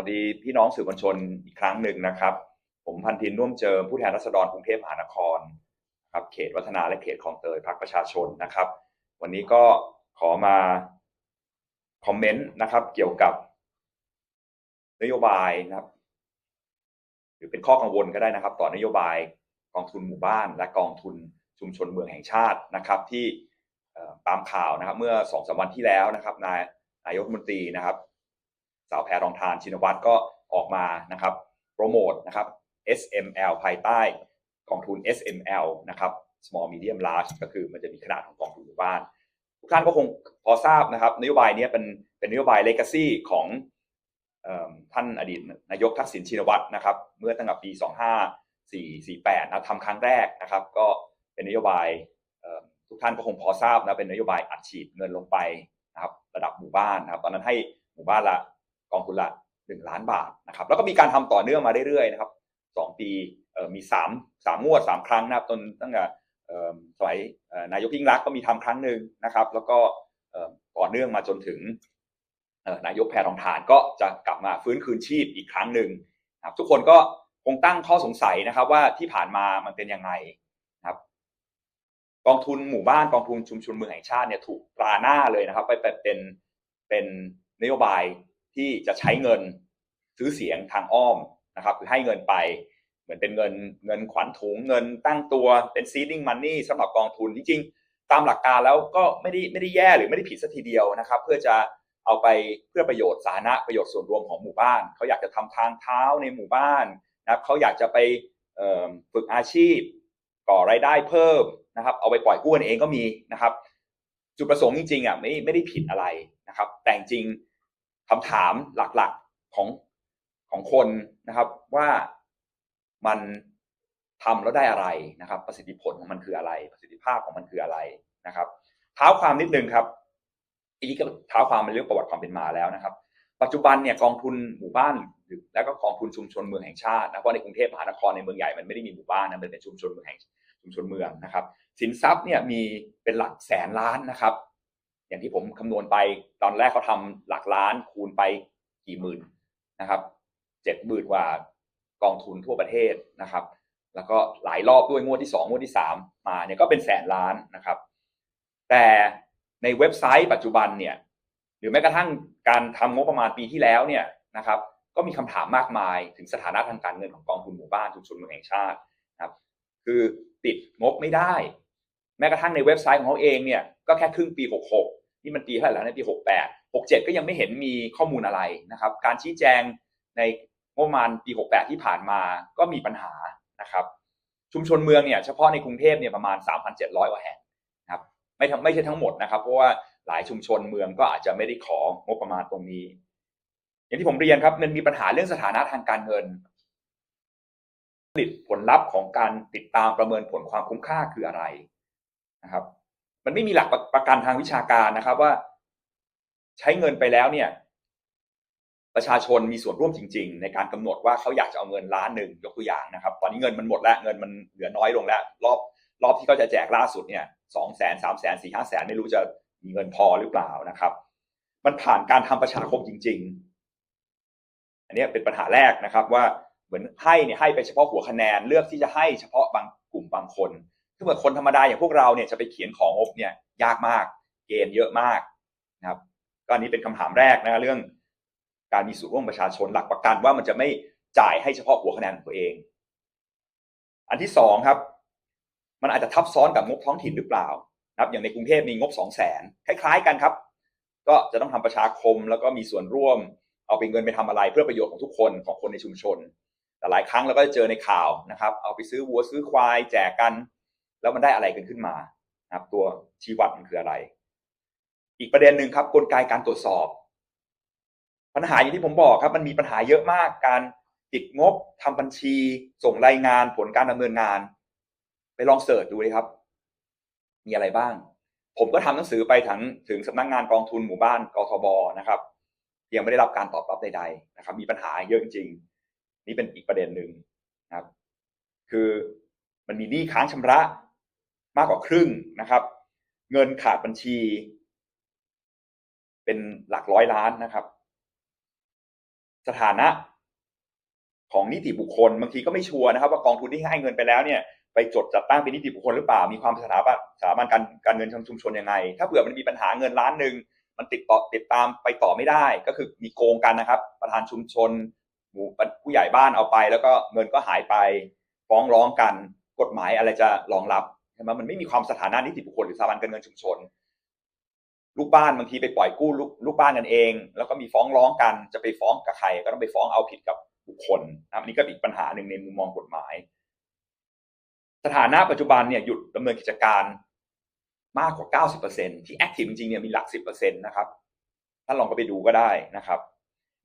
สวัสดีพี่น้องสื่อมวลชนอีกครั้งหนึ่งนะครับ ผมพันธินร่วมเจอผู้แทนรัษฎรกรุงเทพมหานครครับเขตวัฒนาและเขตคลองเตยพรรคประชาชนนะครับ วันนี้ก็ขอมาคอมเมนต์นะครับ เกี่ยวกับนโยบายนะครับ หรือเป็นข้อกังวลก็ได้นะครับ ต่อนโยบายกองทุนหมู่บ้าน และกองทุนชุมชนเมืองแห่งชาตินะครับ ที่ตามข่าวนะครับ เมื่อสองสามวันที่แล้วนะครับ นายนายกรัฐมนตรีนะครับ สาวแพรรองทานชินวัตรก็ออกมานะครับโปรโมทนะครับ SML ภายใต้กองทุน SML นะครับ small medium large ก็คือมันจะมีขนาดของกองทุนหมู่บ้าน ทุกท่านก็คงพอทราบนะครับนโยบายนี้เป็นเป็นนโยบาย legacy ของท่านอดีตนายกทักษิณชินวัตรนะครับ เมื่อตั้งแต่ปี 2548นะทำครั้งแรกนะครับ ก็เป็นนโยบายทุกท่านก็คงพอทราบนะเป็นนโยบายอัดฉีดเงินลงไปนะครับ ระดับหมู่บ้านนะครับ ตอนนั้นให้หมู่บ้านละ กองทุนละหนึ่งล้านบาทนะครับแล้วก็มีการทำต่อเนื่องมาเรื่อยๆนะครับสองปีมีสามสามงวดสามครั้งนะครับจนตั้งแต่สมัยนายกยิ่งรักก็มีทำครั้งหนึ่งนะครับ แล้วก็ต่อเนื่องมาจนถึงนายกแพรทองทานก็จะกลับมาฟื้นคืนชีพอีกครั้งหนึ่งครับทุกคนก็คงตั้งข้อสงสัยนะครับ ว่าที่ผ่านมามันเป็นยังไงครับ กองทุนหมู่บ้านกองทุนชุมชนเมืองแห่งชาติเนี่ยถูกตราหน้าเลยนะครับ ไปเป็นเป็นนโยบาย ที่จะใช้เงินซื้อเสียงทางอ้อมนะครับ คือให้เงินไปเหมือนเป็นเงินเงินขวัญถุงเงินตั้งตัวเป็น seeding money สำหรับกองทุนจริงๆตามหลักการแล้วก็ไม่ได้ไม่ได้แย่หรือไม่ได้ผิดสัทีเดียวนะครับ เพื่อจะเอาไปเพื่อประโยชน์สาธารณะประโยชน์ส่วนรวมของหมู่บ้านเขาอยากจะทำทางเท้าในหมู่บ้านนะครับเขาอยากจะไปฝึกอาชีพก่อรายได้เพิ่มนะครับ เอาไปปล่อยกู้กันเองก็มีนะครับ จุดประสงค์จริงๆอะไม่ไม่ได้ผิดอะไรนะครับ แต่จริง คำถามหลักๆของของคนนะครับว่ามันทำแล้วได้อะไรนะครับ ประสิทธิผลของมันคืออะไร ประสิทธิภาพของมันคืออะไรนะครับ เท้าความนิดนึงครับอีนี้ก็เท้าความเป็นเรื่องประวัติความเป็นมาแล้วนะครับ ปัจจุบันเนี่ยกองทุนหมู่บ้านแล้วก็กองทุนชุมชนเมืองแห่งชาตินะเพราะในกรุงเทพมหานครในเมืองใหญ่มันไม่ได้มีหมู่บ้านนะมันเป็นชุมชนเมืองแห่งชุมชนเมืองนะครับ สินทรัพย์เนี่ยมีเป็นหลักแสนล้านนะครับ อย่างที่ผมคำนวณไปตอนแรกเขาทาหลักล้านคูณไปกี่หมื่นนะครับเจ็ดหมื่นกว่ากองทุนทั่วประเทศนะครับ แล้วก็หลายรอบด้วยงวดที่สองงวดที่สามมาเนี่ยก็เป็นแสนล้านนะครับ แต่ในเว็บไซต์ปัจจุบันเนี่ยหรือแม้กระทั่งการทำงบประมาณปีที่แล้วเนี่ยนะครับ ก็มีคำถามมากมายถึงสถานะทางการเงินของกองทุนหมู่บ้านชุมชนเมืองแห่งชาตินะครับ คือติดงบไม่ได้ แม้กระทั่งในเว็บไซต์ของเขาเองเนี่ยก็แค่ครึ่งปี 66 นี่มันปีเท่าไหร่แล้วในปี 68 67 ก็ยังไม่เห็นมีข้อมูลอะไรนะครับ การชี้แจงในงบประมาณปี 68 ที่ผ่านมาก็มีปัญหานะครับ ชุมชนเมืองเนี่ยเฉพาะในกรุงเทพเนี่ยประมาณ 3,700 กว่าแห่งนะครับไม่ทั้งไม่ใช่ทั้งหมดนะครับ เพราะว่าหลายชุมชนเมืองก็อาจจะไม่ได้ของบประมาณตรงนี้ อย่างที่ผมเรียนครับมันมีปัญหาเรื่องสถานะทางการเงินผลิตผลลัพธ์ของการติดตามประเมินผลความคุ้มค่าคืออะไรนะครับ มันไม่มีหลักประกันทางวิชาการนะครับว่า ใช้เงินไปแล้วเนี่ย ประชาชนมีส่วนร่วมจริง ๆ ในการกำหนดว่าเขาอยากจะเอาเงินล้านหนึ่งยกตัวอย่างนะครับ ตอนนี้เงินมันหมดแล้วเงินมันเหลือน้อยลงแล้ว รอบรอบที่เขาจะแจกล่าสุดเนี่ยสองแสนสามแสนสี่ห้าแสนไม่รู้จะมีเงินพอหรือเปล่านะครับ มันผ่านการทำประชาคมจริง ๆ อันนี้เป็นปัญหาแรกนะครับว่าเหมือนให้เนี่ยให้ไปเฉพาะหัวคะแนนเลือกที่จะให้เฉพาะบางกลุ่มบางคน ถ้าเกิดคนธรรมดาอย่างพวกเราเนี่ยจะไปเขียนของงบเนี่ยยากมาก เกณฑ์เยอะมากนะครับ ก็อันนี้เป็นคำถามแรกนะเรื่อง การมีส่วนร่วมประชาชนหลักประกันว่ามันจะไม่จ่ายให้เฉพาะหัวคะแนนของตัวเอง อันที่สองครับ มันอาจจะทับซ้อนกับงบท้องถิ่นหรือเปล่าครับอย่างในกรุงเทพมีงบสองแสนคล้าย ๆ กันครับ ก็จะต้องทำประชาคมแล้วก็มีส่วนร่วม เอาเป็นเงินไปทำอะไรเพื่อประโยชน์ของทุกคนของคนในชุมชน แต่หลายครั้งเราก็จะเจอในข่าวนะครับ เอาไปซื้อวัวซื้อควายแจกกัน แล้วมันได้อะไรกันขึ้นมานะครับตัวชี้วัดมันคืออะไร อีกประเด็นหนึ่งครับกลไกการตรวจสอบ ปัญหาอย่างที่ผมบอกครับ มันมีปัญหาเยอะมากการติดงบทำบัญชี ส่งรายงานผลการดำเนินงาน ไปลองเสิร์ชดูเลยครับ มีอะไรบ้าง ผมก็ทำหนังสือไปถึงถึงสำนักงงานกองทุนหมู่บ้านกทบนะครับยังไม่ได้รับการตอบรับใดๆนะครับ มีปัญหาเยอะจริงนี่เป็นอีกประเด็นหนึ่งนะครับ คือมันมีหนี้ค้างชำระ มากกว่าครึ่งนะครับ เงินขาดบัญชี เป็นหลักร้อยล้านนะครับ สถานะของนิติบุคคลบางทีก็ไม่ชัวร์นะครับว่ากองทุนที่ให้เงินไปแล้วเนี่ยไปจดจัดตั้งเป็นนิติบุคคลหรือเปล่ามีความสถาบันสถาบันการการเงินทางชุมชนยังไง ถ้าเผื่อมันมีปัญหาเงินล้านหนึ่งมันติดต่อติดตามไปต่อไม่ได้ ก็คือมีโกงกันนะครับ ประธานชุมชนหมู่ผู้ใหญ่บ้านเอาไป แล้วก็เงินก็หายไปฟ้องร้องกัน กฎหมายอะไรจะรองรับ ช่ไหมมันไม่มีความสถานะนิติบุคคลหรือสถาบันการเงินชุมชน ลูกบ้านบางทีไปปล่อยกู้ลูกลูกบ้านกันเอง แล้วก็มีฟ้องร้องกันจะไปฟ้องกับใคร ก็ต้องไปฟ้องเอาผิดกับบุคคลนะครับนี่ก็อีกปัญหาหนึ่งในมุมมองกฎหมาย สถานะปัจจุบันเนี่ยหยุดดำเนินกิจการมากกว่า 90%ที่แอคทีฟจริงๆเนี่ยมีหลัก 10%นะครับท่านลองก็ไปดูก็ได้นะครับ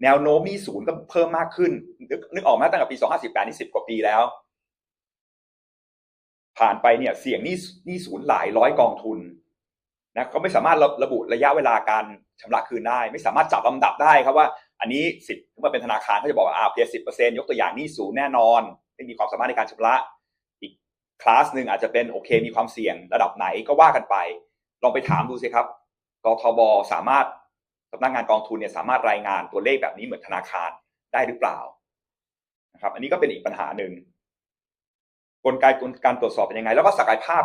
แนวโน้มหนี้ศูนย์ก็เพิ่มมากขึ้นนึกนึกออกไหมตั้งแต่ปี 2518นี่10 กว่าปีแล้ว ผ่านไปเนี่ยเสี่ยงนี้หนี้ศูนย์หลายร้อยกองทุนนะก็ไม่สามารถระระบุระยะเวลาการชำระคืนได้ ไม่สามารถจับลำดับได้ครับว่า อันนี้สิบถ้าเป็นธนาคารเขาจะบอกว่าอ่าเพียสิบเปอร์เซ็นยกตัวอย่างนี้ศูนย์แน่นอนไม่มีความสามารถในการชำระอีกคลาสหนึ่งอาจจะเป็นโอเค มีความเสี่ยงระดับไหนก็ว่ากันไป ลองไปถามดูสิครับกทบสามารถสำนักงานกองทุนเนี่ยสามารถรายงานตัวเลขแบบนี้เหมือนธนาคารได้หรือเปล่านะครับ อันนี้ก็เป็นอีกปัญหาหนึ่ง กลไกการตรวจสอบเป็นยังไง แล้วก็ศักยภาพ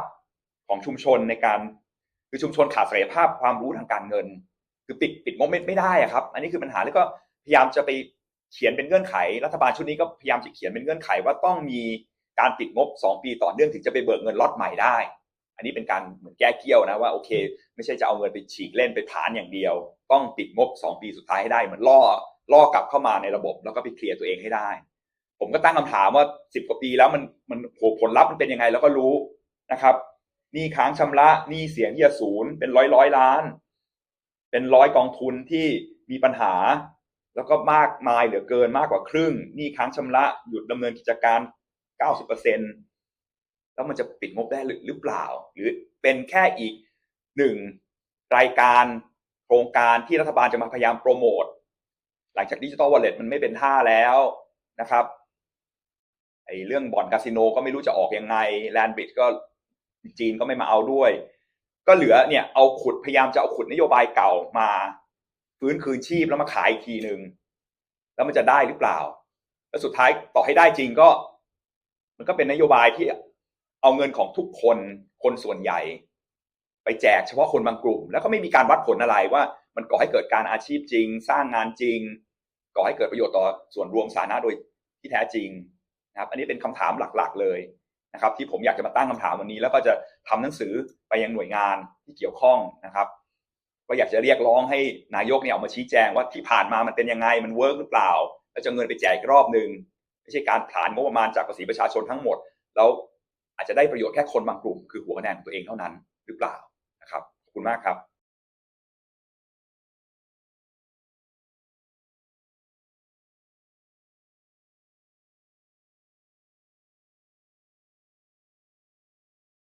ของชุมชนในการคือชุมชนขาดศักยภาพความรู้ทางการเงิน คือปิดปิดงบไม่ได้อะครับ อันนี้คือปัญหาแล้วก็พยายามจะไปเขียนเป็นเงื่อนไข รัฐบาลชุดนี้ก็พยายามจะเขียนเป็นเงื่อนไขว่าต้องมีการปิดงบ 2 ปีต่อเนื่องถึงจะไปเบิกเงินล็อตใหม่ได้ อันนี้เป็นการเหมือนแก้เกี้ยวนะว่าโอเค ไม่ใช่จะเอาเงินไปฉีกเล่นไปผานอย่างเดียว ต้องปิดงบ 2 ปีสุดท้ายให้ได้เหมือนล่อล่อกลับเข้ามาในระบบ แล้วก็ไปเคลียร์ตัวเองให้ได้ ผมก็ตั้งคำถามว่า10กว่าปีแล้วมันมันโหผลลัพธ์มันเป็นยังไงแล้วก็รู้นะครับหนี้ค้างชำระหนี้เสียงที่จะศูนย์เป็นร้อยร้อยล้าน เป็นร้อยกองทุนที่มีปัญหา แล้วก็มากมายเหลือเกินมากกว่าครึ่งหนี้ค้างชำระหยุดดำเนินกิจการ90%แล้วมันจะปิดงบได้หรือเปล่า หรือเป็นแค่อีกหนึ่งรายการโครงการที่รัฐบาลจะมาพยายามโปรโมทหลังจากดิจิตอลวอลเล็ตมันไม่เป็นท่าแล้วนะครับ ไอ้เรื่องบ่อนคาสิโนก็ไม่รู้จะออกยังไงแลนบิดก็จีนก็ไม่มาเอาด้วย ก็เหลือเนี่ยเอาขุดพยายามจะเอาขุดนโยบายเก่ามาฟื้นคืนชีพแล้วมาขายอีกทีหนึ่งแล้วมันจะได้หรือเปล่า แล้วสุดท้ายต่อให้ได้จริงก็ มันก็เป็นนโยบายที่เอาเงินของทุกคนคนส่วนใหญ่ ไปแจกเฉพาะคนบางกลุ่ม แล้วก็ไม่มีการวัดผลอะไรว่า มันก่อให้เกิดการอาชีพจริง สร้างงานจริง ก่อให้เกิดประโยชน์ต่อส่วนรวมสาธารณะโดยที่แท้จริง นะครับอันนี้เป็นคำถามหลักๆเลยนะครับที่ผมอยากจะมาตั้งคำถามวันนี้ แล้วก็จะทำหนังสือไปยังหน่วยงานที่เกี่ยวข้องนะครับก็อยากจะเรียกร้องให้นายกเนี่ยออกมาชี้แจงว่าที่ผ่านมามันเป็นยังไงมันเวิร์กหรือเปล่า แล้วจะเงินไปแจกอีกรอบหนึ่งไม่ใช่การผลานงบประมาณจากภาษีประชาชนทั้งหมด แล้วอาจจะได้ประโยชน์แค่คนบางกลุ่ม คือหัวคะแนนของตัวเองเท่านั้นหรือเปล่านะครับขอบคุณมากครับ